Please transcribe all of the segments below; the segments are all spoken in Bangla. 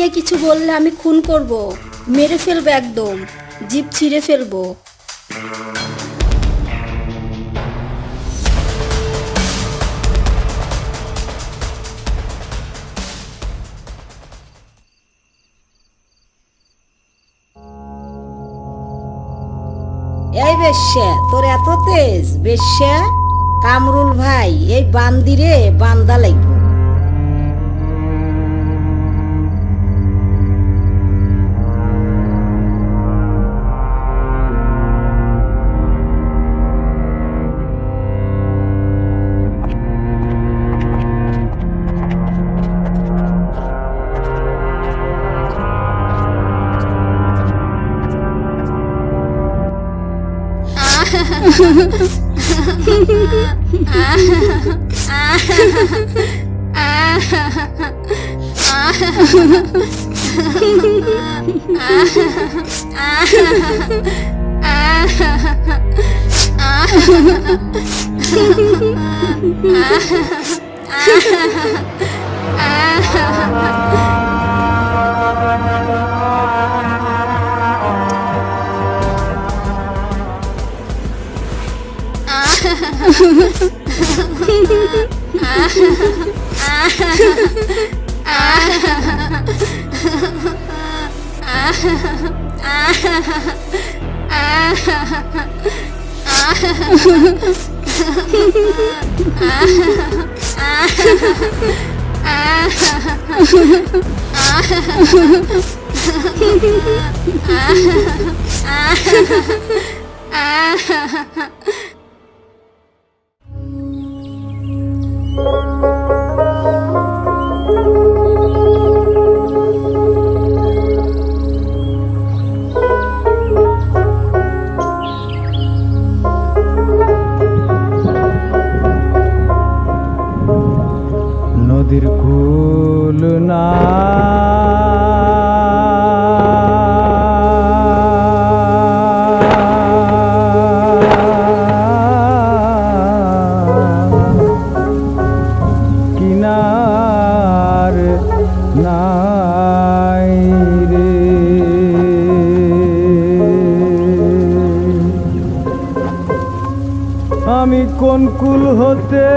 নিয়ে কিছু বললে আমি খুন করব। মেরে ফেলব একদম। জিপ ছিঁড়ে ফেলব। এই বেশ্যা, তোর এত তেজ। বেশ্যা, কামরুল ভাই, এই বান্দিরে বান্দা লাগবে। Ah Ah কোন কুল হতে।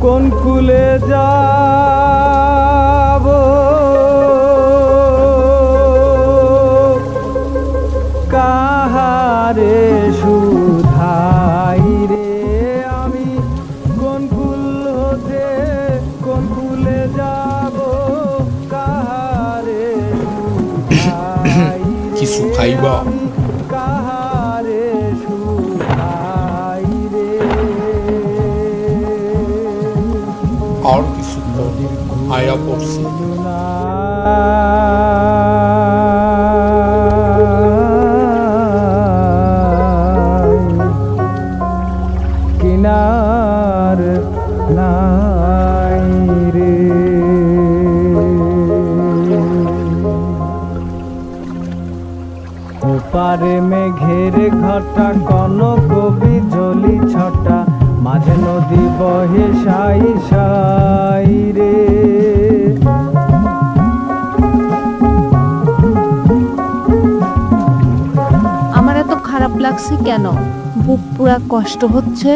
কোন কুলে যাব? কাহারে সুধাই খাইবা? আর কিছু আয়া পড়ছে। ওপারে মেঘের ঘটা কন কবি জলি ছটা মাঝে নদী বহে সাই সাই রে। আমার এত খারাপ লাগছে কেন? বুক পুরা কষ্ট হচ্ছে।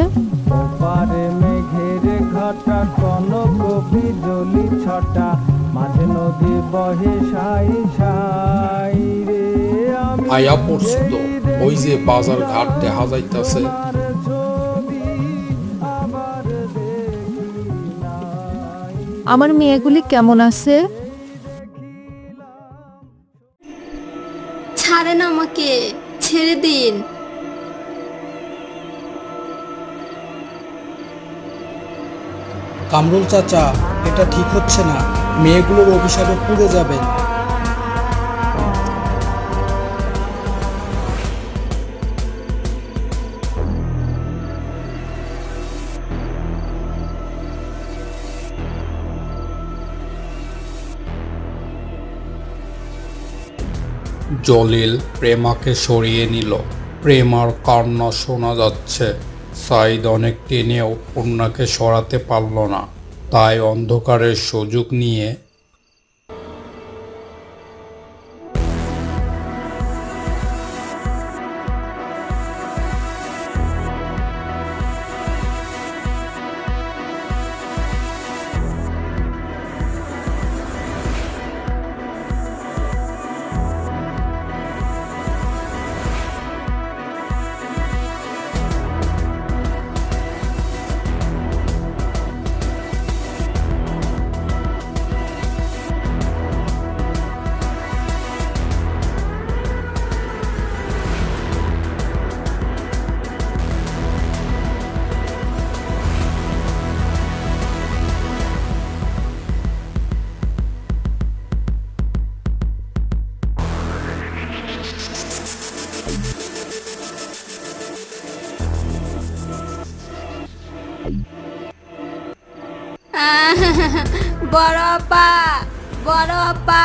ওপারে মেঘের ঘটা কন কবি জলি ছটা মাঝে নদী বহে সাই সাই রে। আয়া পড়ছে তো ওই যে বাজার ঘাট দেখা যাইতাছে। আমার মেয়েগুলি কেমন আছে? ছাড়েন আমাকে ছেড়ে দিন। কামরুল চাচা এটা ঠিক হচ্ছে না। মেয়েগুলোর অভিশাপে পুড়ে যাবেন। জলিল প্রেমাকে সরিয়ে নিল। প্রেমার কান্না শোনা যাচ্ছে। সাইদ অনেক টেনেও কন্যাকে সরাতে পারল না। তাই অন্ধকারের সুযোগ নিয়ে বড় আপা বড় আপা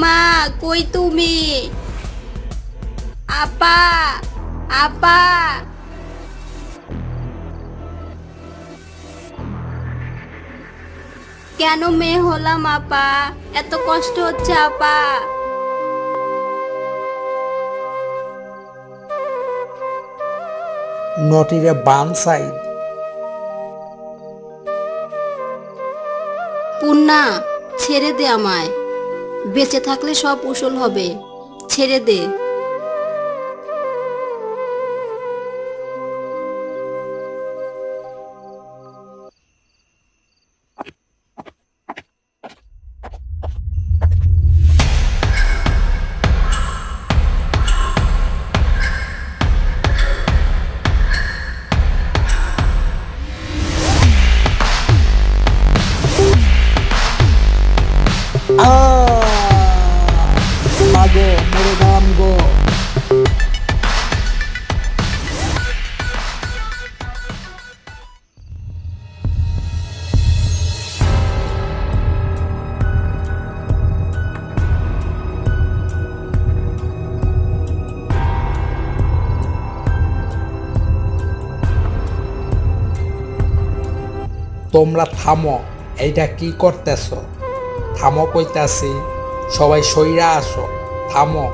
মা, কই তুমি? আপা আপা। কেন মেয়ে হলাম, আপা? এত কষ্ট হচ্ছে, আপা। নটিরে বান সাইড পুন্না ছেড়ে দে আমায়। বেঁচে থাকলে সব উসল হবে। ছেড়ে দে। তোমরা থামো এইটা কি করতেছ? থামো কইতাছি, সবাই সইরা আসো, থামো।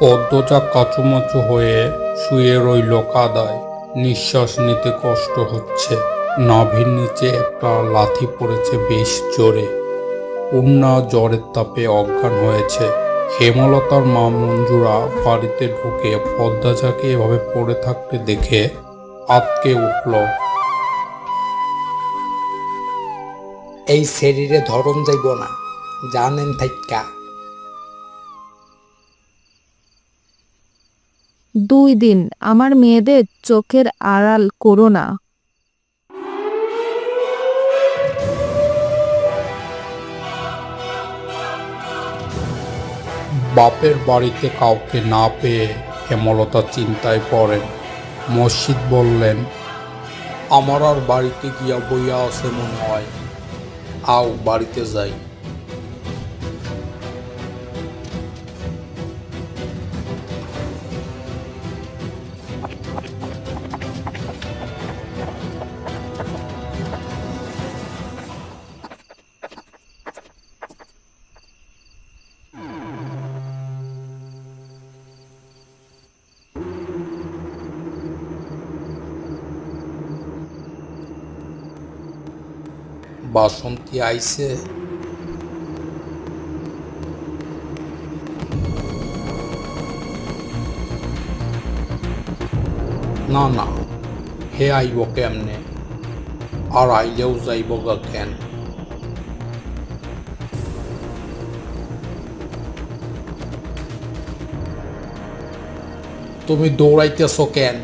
পদ্মচা কাচুমাচু হয়ে শুয়ে রইল কাদায়, নিঃশ্বাস নিতে কষ্ট হচ্ছে। নাভির নিচে একটা লাথি পড়েছে বেশ জোরে। পূর্ণা জ্বরের তাপে অজ্ঞান হয়েছে। হেমলতার মা মঞ্জুরা বাড়িতে ঢুকে পদ্মাচাকে এভাবে পড়ে থাকতে দেখে আতকে উঠল। এই শরীরে ধরম যাইব না জানেন থাইকা দুই দিন আমার মেয়েদের চোখের আড়াল করো না। বাপের বাড়িতে কাউকে না পেয়ে হেমলতা চিন্তায় পড়েন। মসজিদ বললেন আমার আর বাড়িতে গিয়া বইয়া আছে মনে হয়। আও বাড়িতে বাসন্তী আইছে। না না, হে আইব কেমনে? আর আইলেও যাইব গা কেন? তুমি দৌড়াইতেছ কেন?